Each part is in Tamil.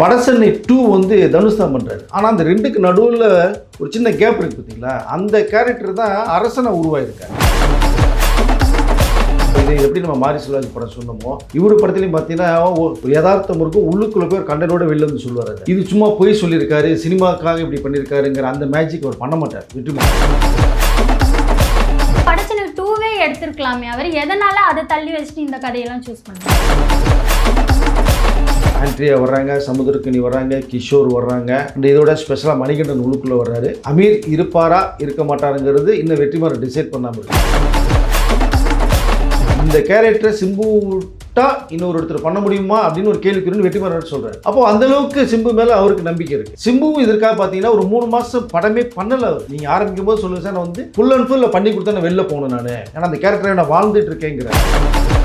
வடசென்னை டூ வந்து தனுஷ் தான் பண்ணுறாரு ஆனால் அந்த ரெண்டுக்கு நடுவில் ஒரு சின்ன கேப் இருக்குது பார்த்தீங்களா அந்த கேரக்டர் தான் அரசனை உருவாயிருக்காரு. இது எப்படி நம்ம மாரி செல்வாஜ் படம் சொன்னோமோ இவரு படத்துலையும் பார்த்தீங்கன்னா ஒரு யதார்த்தம் இருக்கும் உள்ளுக்குள்ள போய் கண்டனோட வெளில வந்து சொல்லுவார் இது சும்மா பொய் சொல்லியிருக்காரு சினிமாக்காக இப்படி பண்ணியிருக்காருங்கிற அந்த மேஜிக் அவர் பண்ண மாட்டார். விட்டு படச்சனை டூவே எடுத்திருக்கலாமே அவர். எதனால அதை தள்ளி வச்சுட்டு இந்த கதையெல்லாம் சூஸ் பண்ணுறாரு ஆண்ட்ரியா வர்றாங்க சமுத்திரக்கனி வர்றாங்க கிஷோர் வர்றாங்க. இந்த இதோட ஸ்பெஷலாக மணிகண்டன் உள்ளுக்குள்ளே வர்றாரு. அமீர் இருப்பாரா இருக்க மாட்டாருங்கிறது இன்னும் வெற்றிமாறன் டிசைட் பண்ணாமல் இருக்கு. இந்த கேரக்டரை சிம்பு விட்டா இன்னொரு ஒருத்தர் பண்ண முடியுமா அப்படின்னு ஒரு கேள்விக்குறின்னு வெற்றிமாறன் சொல்றாரு. அப்போ அந்த அளவுக்கு சிம்பு மேல அவருக்கு நம்பிக்கை இருக்கு. சிம்புவும் இதற்காக பார்த்தீங்கன்னா ஒரு மூணு மாசம் படமே பண்ணல நீங்க ஆரம்பிக்கும் போது சொல்லுங்க சார் நான் வந்து ஃபுல் அண்ட் ஃபுல்ல பண்ணி கொடுத்தா நான் வெளில போகணும் நான். ஏன்னா அந்த கேரக்டரை நான் வாழ்ந்துட்டு இருக்கேங்கிறேன்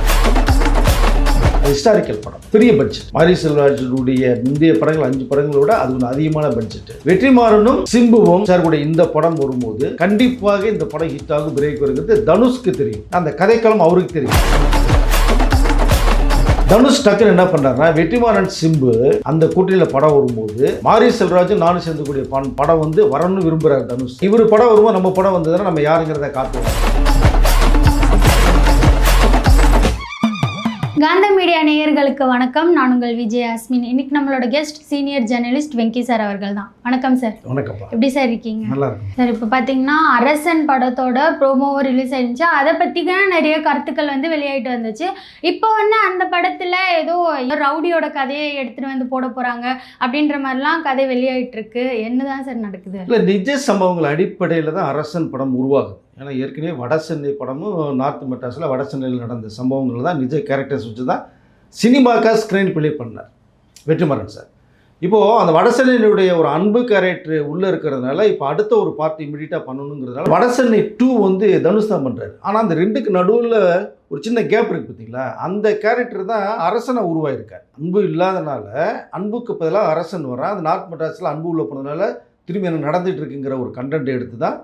ஹிஸ்டாரிக்கல் படம். பெரிய பட்ஜெட் மாரி செல்வராஜனுடைய முந்தைய படங்கள் அஞ்சு படங்களை விட அது ஒன்று அதிகமான பட்ஜெட் வெற்றிமாறனும் சிம்புவும் சார் கூட இந்த படம் வரும்போது கண்டிப்பாக இந்த படம் ஹிட் ஆகும் பிரேக் வருங்கிறது தனுஷ்க்கு தெரியும். அந்த கதைக்களம் அவருக்கு தெரியும். தனுஷ் டக்குன்னு என்ன பண்றாருன்னா வெற்றிமாறன் சிம்பு அந்த கூட்டணியில படம் வரும்போது மாரி செல்வராஜும் நானும் சேர்ந்துக்கூடிய படம் படம் வந்து வரணும்னு விரும்புறாரு தனுஷ். இவர் படம் வரும்போது நம்ம படம் வந்ததுன்னா நம்ம யாருங்கிறத காட்டுவோம். மீடியா நேயர்களுக்கு வணக்கம். நான் உங்கள் விஜய் அஸ்மின் இன்னைக்கு நம்மளோட guest senior journalist Venky sir அவர்கள் தான். வணக்கம் சார் வணக்கம்ப்பா. எப்படி சார் இருக்கீங்க? நல்லா இருக்கும். சார் இப்போ பார்த்தீங்கன்னா அரசன் படத்தோட ப்ரோமோவும் ரிலீஸ் ஆயிருந்துச்சு. அதை பற்றிக்கான நிறைய கருத்துக்கள் வந்து வெளியாயிட்டு வந்துச்சு. இப்போ வந்து அந்த படத்தில் ஏதோ ரவுடியோட கதையை எடுத்துகிட்டு வந்து போட போகிறாங்க அப்படின்ற மாதிரிலாம் கதை வெளியாயிட்டு இருக்கு. என்னதான் சார் நடக்குது? இல்லை நிஜ சம்பவங்கள் அடிப்படையில் தான் அரசன் படம் உருவாகுது. ஏன்னா ஏற்கனவே வட சென்னை படமும் நார்த் மெட்ராஸில் வட சென்னையில் நடந்த சம்பவங்கள் தான் நிஜ கேரக்டர்ஸ் வச்சு தான் சினிமாக்காக ஸ்க்ரீன் பிளே பண்ணார். வெற்றிமாறன் சார். இப்போது அந்த வடசென்னையினுடைய ஒரு அன்பு கேரக்டர் உள்ளே இருக்கிறதுனால இப்போ அடுத்த ஒரு பார்ட் இமீடியட்டாக பண்ணணுங்கிறதுனால வடசென்னை டூ வந்து தனுஷ் தான் பண்ணுறாரு ஆனால் அந்த ரெண்டுக்கு நடுவில் ஒரு சின்ன கேப் இருக்குது பார்த்தீங்களா அந்த கேரக்டர் தான் அரசனை உருவாயிருக்கார். அன்பு இல்லாதனால அன்புக்கு பதிலாக அரசன் வரான் அந்த நார்த் மெட்ராஸில் அன்பு உள்ள போனதுனால திரும்பி என்ன நடந்துட்டு இருக்குங்கிற ஒரு கண்டென்ட் எடுத்து தான்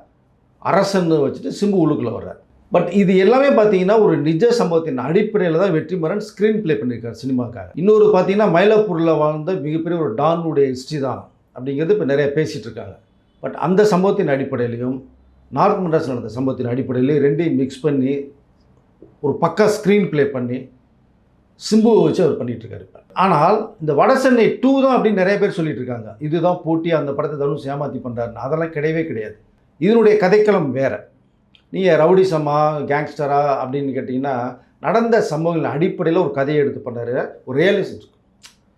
அரசன் வச்சுட்டு சிம்பு உள்ளுக்குள்ளே வர்றார். பட் இது எல்லாமே பார்த்தீங்கன்னா ஒரு நிஜ சம்பவத்தின் அடிப்படையில் தான் வெற்றிமாறன் ஸ்க்ரீன் ப்ளே பண்ணியிருக்காரு சினிமாக்காக இன்னொரு பார்த்தீங்கன்னா மயிலாப்பூரில் வாழ்ந்த மிகப்பெரிய ஒரு டானுடைய ஹிஸ்ட்ரி தான் அப்படிங்கிறது இப்போ நிறைய பேசிகிட்டு இருக்காங்க. பட் அந்த சம்பவத்தின் அடிப்படையிலையும் நார்த் மெட்ராஸ் நடந்த சம்பவத்தின் அடிப்படையிலையும் ரெண்டையும் மிக்ஸ் பண்ணி ஒரு பக்கா ஸ்க்ரீன் ப்ளே பண்ணி சிம்புவை வச்சு அவர் பண்ணிகிட்ருக்காரு ஆனால் இந்த வட சென்னை டூ தான் அப்படின்னு நிறைய பேர் சொல்லிட்டு இருக்காங்க. இதுதான் போட்டி அந்த படத்தை தனுஷ் ஏமாத்தி பண்ணுறாருன்னு அதெல்லாம் கிடையவே கிடையாது. இதனுடைய கதைக்களம் வேறு. நீங்கள் ரவுடிசமா கேங்ஸ்டரா அப்படின்னு கேட்டிங்கன்னா நடந்த சம்பவங்களின் அடிப்படையில் ஒரு கதையை எடுத்து பண்ணார் ஒரு ரியலிசம்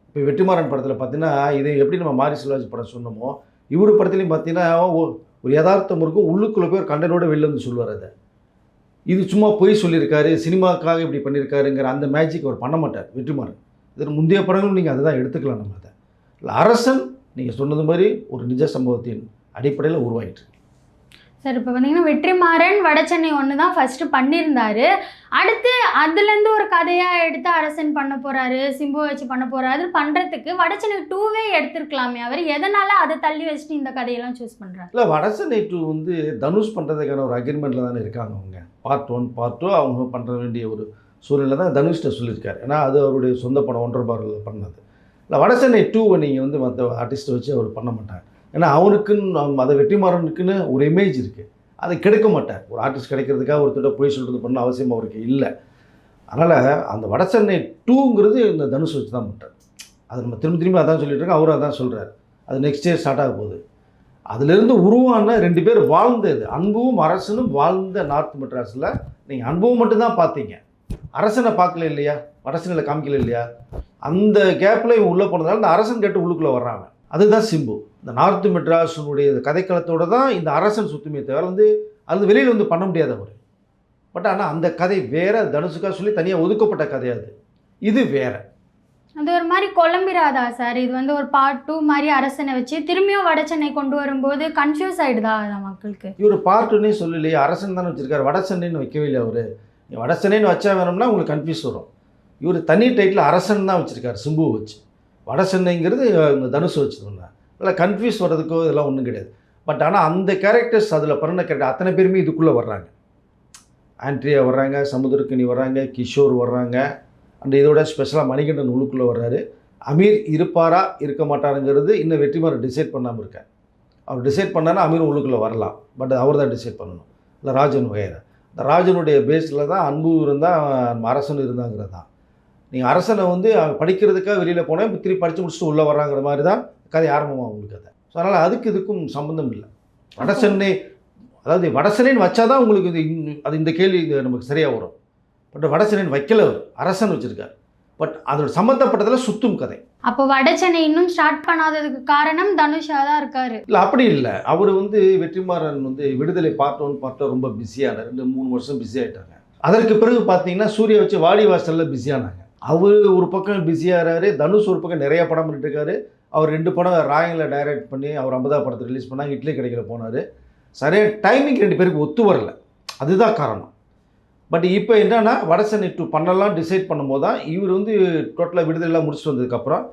இப்போ வெற்றிமாறன் படத்தில் பார்த்தீங்கன்னா இது எப்படி நம்ம மாரி செல்வாஜி படம் சொன்னோமோ இவர் படத்துலையும் பார்த்தீங்கன்னா ஒரு யதார்த்தம் இருக்கும். உள்ளுக்குள்ளே போய் ஒரு கண்டனோட வெளில வந்து சொல்லுவார் அதை. இது சும்மா பொய் சொல்லியிருக்காரு சினிமாக்காக இப்படி பண்ணியிருக்காருங்கிற அந்த மேஜிக் அவர் பண்ண மாட்டார் வெற்றிமாறன். இதில் முந்தைய படங்களும் நீங்கள் அதை தான் எடுத்துக்கலாம் நம்ம அதை. இல்லை அரசன் நீங்கள் சொன்னது மாதிரி ஒரு நிஜ சம்பவத்தின் அடிப்படையில் உருவாகிட்டு சார் இப்போ பார்த்தீங்கன்னா வெற்றிமாறன் வடசென்னை ஒன்று தான் ஃபஸ்ட்டு பண்ணியிருந்தாரு. அடுத்து அதுலேருந்து ஒரு கதையாக எடுத்து அரசன் பண்ண போகிறாரு சிம்பு வச்சு பண்ண போகிறாரு பண்ணுறதுக்கு வடச்சென்னை டூவே எடுத்திருக்கலாமே அவர். எதனால் அதை தள்ளி வச்சுட்டு இந்த கதையெல்லாம் சூஸ் பண்ணுறாரு இல்லை வடசென்னை டூ வந்து தனுஷ் பண்ணுறதுக்கான ஒரு அக்ரிமெண்ட்டில் தானே இருக்காங்க அவங்க. பார்ட் ஒன் பார்ட் டூ அவங்க பண்ணுற வேண்டிய ஒரு சூழ்நிலை தான் தனுஷ்கிட்ட சொல்லியிருக்காரு. ஏன்னா அது அவருடைய சொந்த படம் ஒன்றரை பாரில் பண்ணது. இல்லை வடசென்னை டூவை நீங்கள் வந்து மற்ற ஆர்டிஸ்ட்டை வச்சு அவர் பண்ண மாட்டார். ஏன்னா அவனுக்குன்னு மத அதை வெற்றிமாறனுக்குன்னு ஒரு இமேஜ் இருக்குது அதை கெடுக்க மாட்டார். ஒரு ஆர்டிஸ்ட் கிடைக்கிறதுக்காக ஒருத்தர் போய் சொல்கிறது பண்ண அவசியம் அவருக்கு இல்லை. அதனால் அந்த வடசென்னை டூங்கிறது இந்த தனுஷ் வச்சு தான் பண்ணுறார் அது நம்ம திரும்ப திரும்ப அதான் சொல்லிட்டு இருக்கோம். அவரும் அதான் சொல்கிறார் அது நெக்ஸ்ட் இயர் ஸ்டார்ட் ஆக போகுது. அதுலேருந்து உருவான ரெண்டு பேர் வாழ்ந்தது. அன்பும் அரசனும் வாழ்ந்த நார்த் மெட்ராஸில் நீங்கள் அன்பும் மட்டும்தான் பார்த்தீங்க. அரசனை பார்க்கல இல்லையா? அரசனில் காமிக்கல இல்லையா? அந்த கேப்பில் இவன் உள்ளே போனதால இந்த அரசன் கேட்டு உள்ளுக்குள்ளே வர்றாங்க அதுதான் சிம்பு. இந்த நார்த் மெட்ராஸினுடைய கதைக்களத்தோட தான் இந்த அரசன் சுத்துமே தவிர வந்து அது வெளியில் வந்து பண்ண முடியாது அவர் பட் ஆனால் அந்த கதை வேற தனுஷுக்காக சொல்லி தனியாக ஒதுக்கப்பட்ட கதையாது இது வேற. அது ஒரு மாதிரி குழம்பிராதா சார்? இது வந்து ஒரு பார்ட் டூ மாதிரி அரசனை வச்சு திரும்பியும் வடசென்னை கொண்டு வரும்போது கன்ஃபியூஸ் அதான் மக்களுக்கு? இவர் பார்ட்டுன்னே சொல்லலையே அரசன் தானே வச்சிருக்காரு வடசென்னைன்னு வைக்கவே இல்லை அவர்? வடசென்னைன்னு வச்சா வேணும்னா உங்களுக்கு கன்ஃபியூஸ் வரும். இவர் தனி டைட்டில் அரசன் தான் வச்சிருக்காரு சிம்புவை வச்சு. வடசென்னைங்கிறது இந்த தனுஷ் வச்சுருந்தாங்க அதில் கன்ஃபியூஸ் வர்றதுக்கோ இதெல்லாம் ஒன்றும் கிடையாது. பட் ஆனால் அந்த கேரக்டர்ஸ் அதில் பண்ண கேரக்டர் அத்தனை பேருமே இதுக்குள்ளே வர்றாங்க. ஆண்ட்ரியா வர்றாங்க சமுத்திரக்கணி வர்றாங்க கிஷோர் வர்றாங்க. அண்ட் இதோட ஸ்பெஷலாக மணிகண்டன் உள்ளுக்குள்ளே வர்றாரு. அமீர் இருப்பாரா இருக்க மாட்டாருங்கிறது இன்னும் வெற்றிமாறன் டிசைட் பண்ணாமல் இருக்கேன் அவர் டிசைட் பண்ணானா அமீர் உள்ளுக்குள்ளே வரலாம். பட் அவர் தான் டிசைட் பண்ணணும். இல்லை ராஜன் வகையரா இந்த ராஜனுடைய பேஸில் தான் அன்பு இருந்தால் அரசன் இருந்தாங்கிறது தான். நீங்கள் அரசனை வந்து அவன் படிக்கிறதுக்காக வெளியில் போனால் இப்போ திருப்பி படித்து முடிச்சுட்டு உள்ளே வர்றாங்கிற மாதிரி தான் கதை ஆரம்பமாக உங்களுக்கு கதை ஸோ அதனால் அதுக்கு இதுக்கும் சம்மந்தம் இல்லை. வடசென்னை அதாவது வடசென்னைன்னு வச்சா தான் உங்களுக்கு இது அது இந்த கேள்வி இது நமக்கு சரியாக வரும். பட் வடசென்னைன்னு வைக்கல அவர். அரசன் வச்சுருக்கார். பட் அதோட சம்மந்தப்பட்டதில் சுத்தும் கதை. அப்போ வடச்சென்னை இன்னும் ஸ்டார்ட் பண்ணாததுக்கு காரணம் தனுஷா தான் இருக்காரு. இல்லை அப்படி இல்லை. அவர் வந்து வெற்றிமாறன் வந்து விடுதலை பார்ட் ஒன் பார்ட் ரொம்ப பிஸியான ரெண்டு மூணு வருஷம் பிஸி ஆகிட்டாங்க அதற்கு பிறகு பார்த்தீங்கன்னா சூர்யா வச்சு வாடி வாசலில் பிஸியானாங்க. அவர் ஒரு பக்கம் பிஸியாகிறாரு தனுஷ் ஒரு பக்கம் நிறைய படம் பண்ணிட்டு இருக்காரு. அவர் ரெண்டு படம் ராயனில் டைரக்ட் பண்ணி அவர் ஐம்பதா படத்தை ரிலீஸ் பண்ணாங்க இட்லி கிடைக்கல போனார். சரியாக டைமிங் ரெண்டு பேருக்கு ஒத்து வரல. அதுதான் காரணம். பட் இப்போ என்னென்னா வடசென்னை டூ பண்ணலாம் டிசைட் பண்ணும்போது தான் இவர் வந்து டோட்டலாக விடுதலைலாம் முடிச்சுட்டு வந்ததுக்கப்புறம்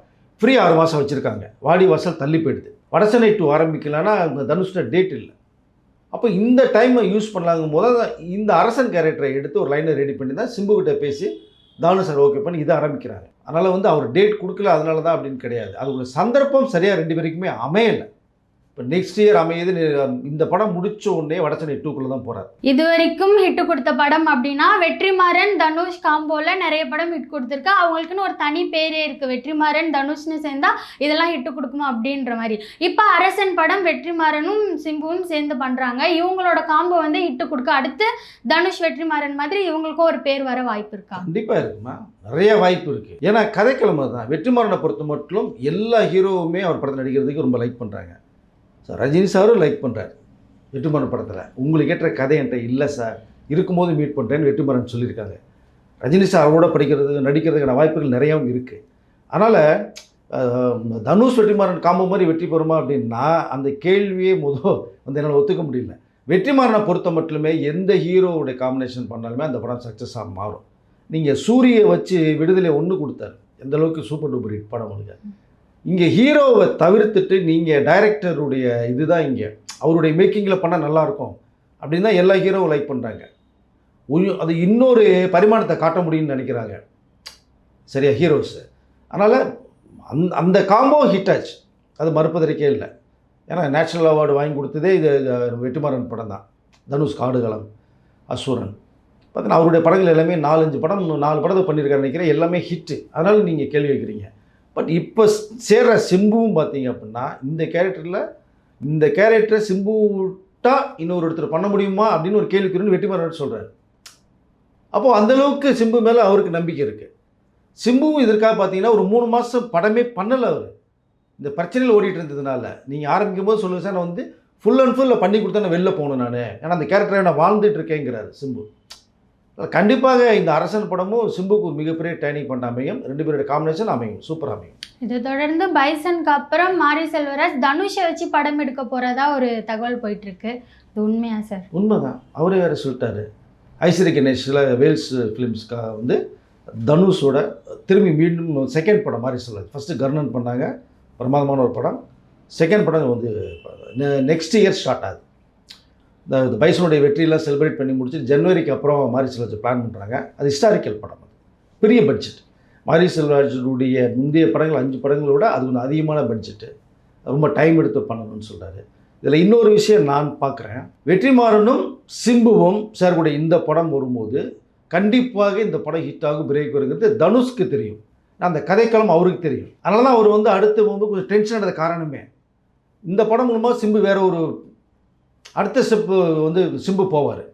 ஃப்ரீ ஆறு மாதம் வச்சுருக்காங்க. வாடி வாசல் தள்ளி போயிடுது. வடசென்னை டூ ஆரம்பிக்கலன்னா அவங்க தனுஷ்ட டேட் இல்லை. அப்போ இந்த டைமை யூஸ் பண்ணலாங்கும் போது இந்த அரசன் கேரக்டரை எடுத்து ஒரு லைனை ரெடி பண்ணி தான் சிம்புக்கிட்ட பேசி தானு சார் ஓகே பண்ணி இதை ஆரம்பிக்கிறாங்க. அதனால் வந்து அவர் டேட் கொடுக்கல அதனால தான் அப்படின்னு கிடையாது. அது ஒரு சந்தர்ப்பம் சரியாக ரெண்டு பேருக்குமே அமையலை. இப்போ நெக்ஸ்ட் இயர் அமையுது. இந்த படம் முடிச்ச உடனே வடசென்னை டூக்குள்ளே தான் போகிறார் இது வரைக்கும் ஹிட் கொடுத்த படம் அப்படின்னா வெற்றிமாறன் தனுஷ் காம்போல நிறைய படம் ஹிட் கொடுத்துருக்கு. அவங்களுக்குன்னு ஒரு தனி பேரே இருக்கு. வெற்றிமாறன் தனுஷ்னு சேர்ந்தா இதெல்லாம் ஹிட் கொடுக்குமா அப்படின்ற மாதிரி. இப்போ அரசன் படம் வெற்றிமாறனும் சிம்புவும் சேர்ந்து பண்றாங்க. இவங்களோட காம்போ வந்து ஹிட் கொடுக்க அடுத்து தனுஷ் வெற்றிமாறன் மாதிரி இவங்களுக்கும் ஒரு பேர் வர வாய்ப்பு இருக்கா? கண்டிப்பாக இருக்குமா? நிறைய வாய்ப்பு இருக்குது ஏன்னா கதைக்கிழமை தான் வெற்றிமாறனை பொறுத்த மட்டும் எல்லா ஹீரோவுமே அவர் படத்தில் நடிக்கிறதுக்கு ரொம்ப லைக் பண்ணுறாங்க ஸோ ரஜினி சாரும் லைக் பண்ணுறாரு வெட்டுமரன் படத்தில். உங்களுக்கு ஏற்ற கதை என்கிட்ட இல்லை சார் இருக்கும்போது மீட் பண்ணுறேன்னு வெட்டுமரன் சொல்லியிருக்காங்க ரஜினி சார் அவரோட படிக்கிறது நடிக்கிறதுக்கான வாய்ப்புகள் நிறையாவும் இருக்குது அதனால் தனுஷ் வெற்றிமாறன் காம்போ மாதிரி வெற்றி பெறுமா அப்படின்னா அந்த கேள்வியே முதல் வந்து என்னால் ஒத்துக்க முடியல. வெற்றிமாறனை பொறுத்த மட்டுமே எந்த ஹீரோவுடைய காம்பினேஷன் பண்ணாலுமே அந்த படம் சக்ஸஸாக மாறும். நீங்கள் சூரியை வச்சு விடுதலை ஒன்று கொடுத்தாரு. எந்த அளவுக்கு சூப்பர் டூப்பர் ஹிட் படம் உங்களுக்கு? இங்கே ஹீரோவை தவிர்த்துட்டு நீங்கள் டைரக்டருடைய இதுதான் இங்கே. அவருடைய மேக்கிங்கில் பண்ணால் நல்லாயிருக்கும். அப்படின்னு தான் எல்லா ஹீரோவும் லைக் பண்ணுறாங்க அது இன்னொரு பரிமாணத்தை காட்ட முடியும்னு நினைக்கிறாங்க. சரியா ஹீரோஸு அதனால் அந் அந்த காம்போ ஹிட் ஆச்சு அது மறுப்பதற்கே இல்லை. ஏன்னா நேஷனல் அவார்டு வாங்கி கொடுத்ததே இது வெட்டுமாறன் படம் தான். தனுஷ் காடுகளம் அசுரன். பார்த்தீங்கன்னா அவருடைய படங்கள் எல்லாமே நாலஞ்சு படம் நாலு படத்தை பண்ணியிருக்காரு நினைக்கிறேன். எல்லாமே ஹிட்டு அதனால் நீங்கள் கேள்வி வைக்கிறீங்க பட் இப்போ சேர்ற சிம்புவும் பார்த்தீங்க அப்படின்னா இந்த கேரக்டரில் இந்த கேரக்டரை சிம்பு விட்டால் இன்னொரு ஒருத்தர் பண்ண முடியுமா அப்படின்னு ஒரு கேள்விக்குறின்னு வெற்றிமாறன் சொல்கிறாரு அப்போது அந்தளவுக்கு சிம்பு மேலே அவருக்கு நம்பிக்கை இருக்குது சிம்புவும் இதற்காக பார்த்தீங்கன்னா ஒரு மூணு மாதம் படமே பண்ணலை அவர். இந்த பிரச்சனையில் ஓடிட்டு இருந்ததுனால. நீங்கள் ஆரம்பிக்கும் போது சொல்லுங்கள் சார் நான் வந்து ஃபுல் அண்ட் ஃபுல்லில் பண்ணி கொடுத்தா நான் வெளில போகணும் நான். ஏன்னா அந்த கேரக்டரை நான் வாழ்ந்துட்டு இருக்கேங்கிறாரு சிம்பு. கண்டிப்பாக இந்த அரசன் படமும் சிம்புக்கு ஒரு மிகப்பெரிய டேர்னிங் பண்ண அமையும். ரெண்டு பேருடைய காம்பினேஷன் அமையும். சூப்பர் அமையும். இதை தொடர்ந்து பைசனுக்கு அப்புறம் மாரி செல்வராஜ் தனுஷை வச்சு படம் எடுக்க போறதா ஒரு தகவல் போயிட்டு இருக்கு இது உண்மையா சார் உண்மைதான். அவரே வேறு சொல்லிட்டாரு. ஐஸ்வரி கணேஷில் வேல்ஸ் ஃபிலிம்ஸ்க்காக வந்து தனுஷோட திரும்பி மீண்டும் செகண்ட் படம் மாதிரி சொல்லாது ஃபஸ்ட்டு கர்ணன் பண்ணாங்க. பிரமாதமான ஒரு படம். செகண்ட் படம் வந்து நெக்ஸ்ட் இயர் ஸ்டார்ட் ஆகுது. இந்த பைசனுடைய வெற்றியெல்லாம் செலிப்ரேட் பண்ணி முடிச்சு ஜனவரிக்கு அப்புறம் மாரி செல்வராஜ் பிளான் பண்ணுறாங்க அது ஹிஸ்டாரிக்கல் படம் அது. பெரிய பட்ஜெட் மாரி செல்வராஜனுடைய முந்தைய படங்கள் அஞ்சு படங்களை விட அது கொஞ்சம் அதிகமான பட்ஜெட்டு ரொம்ப டைம் எடுத்து பண்ணணும்னு சொல்கிறாரு இதில் இன்னொரு விஷயம் நான் பார்க்குறேன். வெற்றிமாறனும் சிம்புவும் சேரக்கூடிய இந்த படம் வரும்போது கண்டிப்பாக இந்த படம் ஹிட் ஆகும் பிரேக் வருங்கிறது தனுஷ்க்கு தெரியும். அந்த கதைக்களம் அவருக்கு தெரியும். அதனால தான் அவர் வந்து அடுத்து வந்து கொஞ்சம் டென்ஷன் ஆனது காரணமே. இந்த படம் மூலமாக சிம்பு வேற ஒரு அடுத்த ஸ்டெப்பு வந்து சிம்பு போவார்.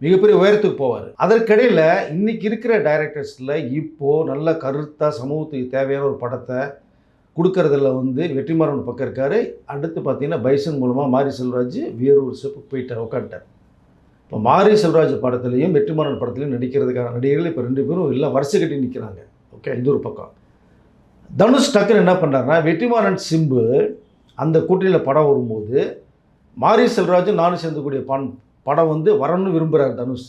மிகப்பெரிய உயரத்துக்கு போவார். அதற்கிடையில் இன்றைக்கி இருக்கிற டைரக்டர்ஸில் இப்போது நல்ல கருத்தாக சமூகத்துக்கு தேவையான ஒரு படத்தை கொடுக்கறதுல வந்து வெற்றிமாறன் பக்கம் இருக்கார். அடுத்து பார்த்தீங்கன்னா பைசன் மூலமாக மாரி செல்வராஜ் வேறு ஒரு ஸ்டெப்பு போயிட்டார் உட்காந்துட்டார் இப்போ மாரி செல்வராஜ் படத்துலையும் வெற்றிமாறன் படத்துலையும் நடிக்கிறதுக்கான நடிகர்கள் இப்போ ரெண்டு பேரும் எல்லாம் வரிசை கட்டி நிற்கிறாங்க ஓகே இது ஒரு பக்கம். தனுஷ் டக்குன்னு என்ன பண்ணுறாருன்னா வெற்றிமாறன் சிம்பு அந்த கூட்டணியில் படம் வரும்போது மாரி செல்வராஜும் நானும் சேர்ந்துக்கூடிய பண் படம் வந்து வரணும்னு விரும்புகிறார் தனுஷ்.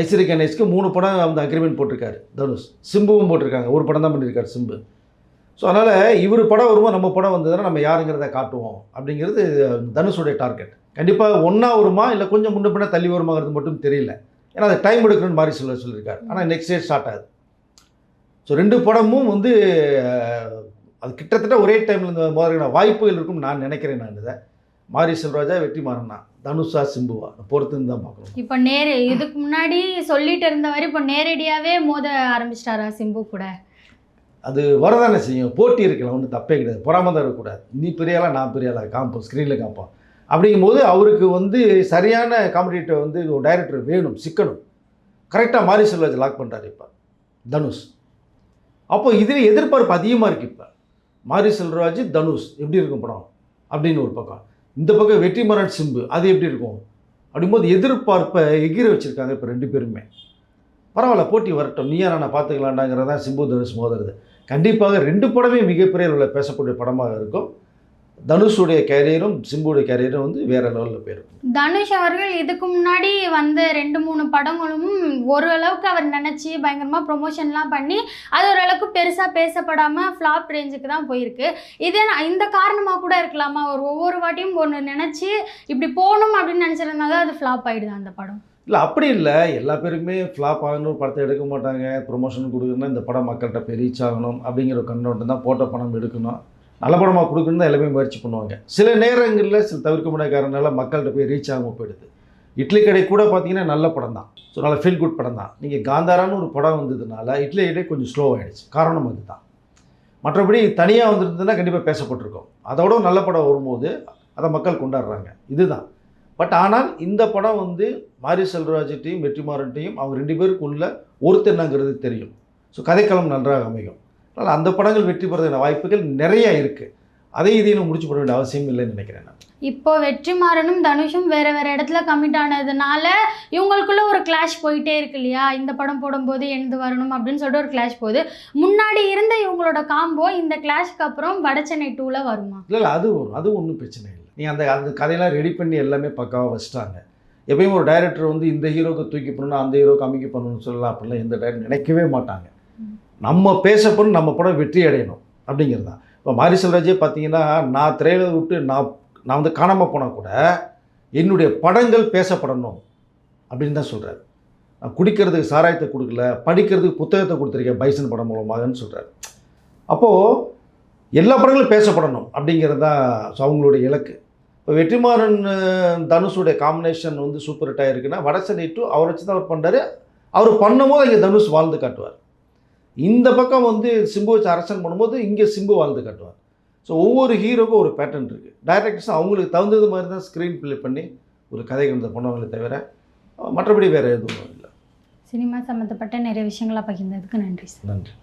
ஐஸ்வரி கணேஷ்க்கு மூணு படம் அந்த அக்ரிமெண்ட் போட்டிருக்காரு தனுஷ். சிம்புவும் போட்டிருக்காங்க. ஒரு படம் தான் பண்ணியிருக்காரு சிம்பு. ஸோ அதனால் இவர் படம் வரும்போது நம்ம படம் வந்ததுன்னா நம்ம யாருங்கிறத காட்டுவோம் அப்படிங்கிறது தனுஷுடைய டார்கெட் கண்டிப்பாக ஒன்றா வருமா இல்லை கொஞ்சம் முன்ன பின்ன தள்ளி வருமாங்கிறது மட்டும் தெரியல. ஏன்னா அது டைம் எடுக்கணும்னு மாரி செல்வர் சொல்லியிருக்காரு. ஆனால் நெக்ஸ்ட் டே ஸ்டார்ட் ஆகுது. ஸோ ரெண்டு படமும் வந்து அது கிட்டத்தட்ட ஒரே டைமில் இந்த மாதிரியான வாய்ப்புகள் இருக்கும் நான் நினைக்கிறேன் நான் இதை. மாரி செல்வராஜா வெற்றிமாறனா தனுஷா சிம்புவா. பொறுத்துன்னு தான் பார்க்கணும். இப்போ நேரு இதுக்கு முன்னாடி சொல்லிட்டு இருந்தவர் இப்போ நேரடியாவே மோத ஆரம்பிச்சிட்டாரா சிம்பு கூட? அது வரதானே செய்யும். போட்டி இருக்கலாம் ஒன்றும் தப்பே கிடையாது. பொறாம தான் இருக்கக்கூடாது. நீ பெரியாளா நான் பெரியாளா? காப்போம் ஸ்க்ரீனில் காப்போம் அப்படிங்கும்போது அவருக்கு வந்து சரியான காம்படிட்டர் வந்து ஒரு டைரக்டர் வேணும் சிக்கணும். கரெக்டாக மாரி செல்வராஜ் லாக் பண்ணுறாரு இப்போ. தனுஷ். அப்போ இதுவே எதிர்பார்ப்பு அதிகமாக இருக்குது இப்போ. மாரி செல்வராஜ் தனுஷ். எப்படி இருக்கும் படம்? அப்படின்னு ஒரு பக்கம். இந்த பக்கம் வெற்றி வெற்றிமாறன் சிம்பு அது எப்படி இருக்கும்? அப்படிங்கும்போது எதிர்பார்ப்பை எகிர வச்சுருக்காங்க இப்போ ரெண்டு பேருமே. பரவாயில்ல போட்டி வரட்டும். நீயா நான் பார்த்துக்கலாண்டாங்கிறதான் சிம்பு தனுஷ் மோதுறது. கண்டிப்பாக ரெண்டு படமே மிகப்பெரிய அளவில் பேசக்கூடிய படமாக இருக்கும். தனுஷுடைய கேரியரும் சிம்புடைய கேரியரும் வந்து வேற லெவலில் போயிருக்கும் தனுஷ் அவர்கள் இதுக்கு முன்னாடி வந்த ரெண்டு மூணு படங்களும் ஓரளவுக்கு அவர் நினச்சி பயங்கரமாக ப்ரொமோஷன்லாம் பண்ணி அது ஓரளவுக்கு பெருசாக பேசப்படாமல் ஃப்ளாப் ரேஞ்சுக்கு தான் போயிருக்கு. இதே இந்த காரணமாக கூட இருக்கலாமா? அவர் ஒவ்வொரு வாட்டியும் ஒன்று நினச்சி இப்படி போகணும் அப்படின்னு நினச்சிருந்தா தான் அது ஃப்ளாப் ஆயிடுது அந்த படம்? இல்லை அப்படி இல்லை. எல்லா பேருக்குமே ஃப்ளாப் ஆகணும் படத்தை எடுக்க மாட்டாங்க. ப்ரொமோஷன் கொடுக்கணும் இந்த படம் மக்கள்கிட்ட போய் ரீச் ஆகணும் அப்படிங்கிற ஒரு கண்ணோட்டம் தான் போட்ட படம் எடுக்கணும். நல்ல படமாக கொடுக்குன்னு தான் எல்லாமே முயற்சி பண்ணுவாங்க. சில நேரங்களில் சில தவிர்க்க முடியாத காரணனால மக்கள்கிட்ட போய் ரீச் ஆகாமல் போயிடுது. இட்லி கடை கூட பார்த்தீங்கன்னா நல்ல படம் தான். ஸோ நல்ல ஃபீல் குட் படம் தான். நீங்கள் காந்தாரான்னு ஒரு படம் வந்ததுனால இட்லி கடை கொஞ்சம் ஸ்லோ ஆகிடுச்சு காரணம் அதுதான். மற்றபடி தனியாக வந்திருந்ததுன்னா கண்டிப்பாக பேசப்பட்டிருக்கும். அதோட நல்ல படம் வரும்போது அதை மக்கள் கொண்டாடுறாங்க. இதுதான். பட் ஆனால் இந்த படம் வந்து மாரி செல்வராஜ்ட்டையும் வெற்றிமாறன்ட்டையும் அவங்க ரெண்டு பேருக்குள்ள என்னங்கிறது தெரியும். ஸோ கதைக்களம் நன்றாக அமையும். அதனால் அந்த படங்கள் வெற்றி பெறதுக்கான வாய்ப்புகள் நிறைய இருக்குது அதை இதையும் முடிச்சு போட வேண்டிய அவசியம் இல்லைன்னு நினைக்கிறேன் நான். இப்போ வெற்றிமாறனும் தனுஷும் வேற வேற இடத்துல கமிட் ஆனதுனால இவங்களுக்குள்ள ஒரு கிளாஷ் போயிட்டே இருக்கு இல்லையா? இந்த படம் போடும்போது எழுந்து வரணும் அப்படின்னு சொல்லிட்டு ஒரு கிளாஷ் போகுது. முன்னாடி இருந்த இவங்களோட காம்போ இந்த கிளாஷ்க்கு அப்புறம் வடச்சென்னை டூல வருமா? இல்லை இல்லை அது வரும் அது ஒன்றும் பிரச்சனை இல்லை. நீங்கள் அந்த அந்த கதையெல்லாம் ரெடி பண்ணி எல்லாமே பக்காவாக வச்சுட்டாங்க. எப்பயும் ஒரு டைரக்டர் வந்து இந்த ஹீரோக்கு தூக்கி பண்ணணும் அந்த ஹீரோக்கு அமைக்க பண்ணணும்னு சொல்லலாம் அப்படிலாம் எந்த டைரக்டர் நினைக்கவே மாட்டாங்க. நம்ம பேசப்படும் நம்ம படம் வெற்றி அடையணும் அப்படிங்கிறது தான். இப்போ மாரி செல்வராஜே பார்த்தீங்கன்னா நான் திரையில விட்டு நான் நான் வந்து காணாமல் போனால் கூட என்னுடைய படங்கள் பேசப்படணும் அப்படின்னு தான் சொல்கிறாரு நான் குடிக்கிறதுக்கு சாராயத்தை கொடுக்கல படிக்கிறதுக்கு புத்தகத்தை கொடுத்துருக்கேன் பைசன் படம் மூலமாகன்னு சொல்கிறாரு அப்போது எல்லா படங்களும் பேசப்படணும் அப்படிங்கிறது தான் ஸோ அவங்களுடைய இலக்கு. இப்போ வெற்றிமாறன் தனுஷுடைய காம்பினேஷன் வந்து சூப்பர் ஹிட் ஆகிருக்குன்னா வடசென்னை டூ அவரை வச்சு தான் அவர் பண்ணுறாரு அவர் பண்ணும்போது இங்கே தனுஷ் வாழ்ந்து காட்டுவார். இந்த பக்கம் வந்து சிம்பு வச்சு அரசன் பண்ணும்போது இங்கே சிம்பு வாழ்ந்து காட்டுவார். ஸோ ஒவ்வொரு ஹீரோக்கும் ஒரு பேட்டர்ன் இருக்குது டைரக்டர்ஸ் அவங்களுக்கு தகுந்தது மாதிரி தான் ஸ்க்ரீன் ப்ளே பண்ணி ஒரு கதைகள் பண்ணுவாங்களே தவிர மற்றபடி வேறு எதுவும் இல்லை. சினிமா சம்மந்தப்பட்ட நிறைய விஷயங்களை பகிர்ந்ததுக்கு நன்றி சார். நன்றி.